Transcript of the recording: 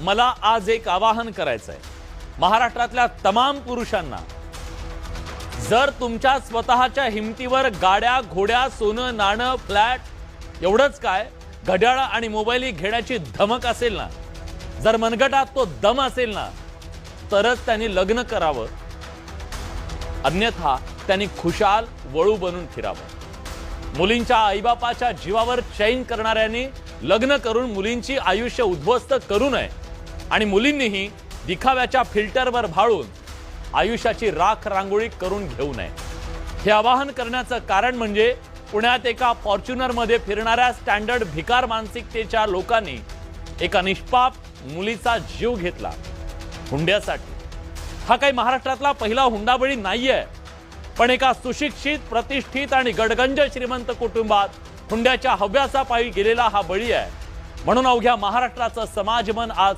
मला आज एक आवाहन करायचं आहे महाराष्ट्रातल्या तमाम पुरुषांना जर तुमच्या स्वतःच्या हिमतीवर गाड्या घोड्या सोनं नाणं फ्लॅट एवढंच काय घड्याळ आणि मोबाईल घेण्याची धमक असेल ना जर मनगटात तो दम असेल ना तरच त्यांनी लग्न करावं. अन्यथा त्यांनी खुशाल वळू बनून फिरावं. मुलींच्या आईबापाच्या जीवावर चैन करणाऱ्यांनी लग्न करून मुलींची आयुष्य उद्ध्वस्त करू नये. आणि मुलींनीही दिखाव्याच्या फिल्टरवर भाळून आयुष्याची राख रांगोळी करून घेऊ नये. हे आवाहन करण्याचं कारण म्हणजे पुण्यात एका फॉर्च्युनरमध्ये फिरणाऱ्या स्टँडर्ड भिकार मानसिकतेच्या लोकांनी एका निष्पाप मुलीचा जीव घेतला. हुंड्यासाठी. हा काही महाराष्ट्रातला पहिला हुंडाबळी नाहीये पण एका सुशिक्षित प्रतिष्ठित आणि गडगंज श्रीमंत कुटुंबात हुंड्याच्या हव्यासा पायी गेलेला हा बळी आहे. म्हणून अवघ्या महाराष्ट्राचं समाजमन आज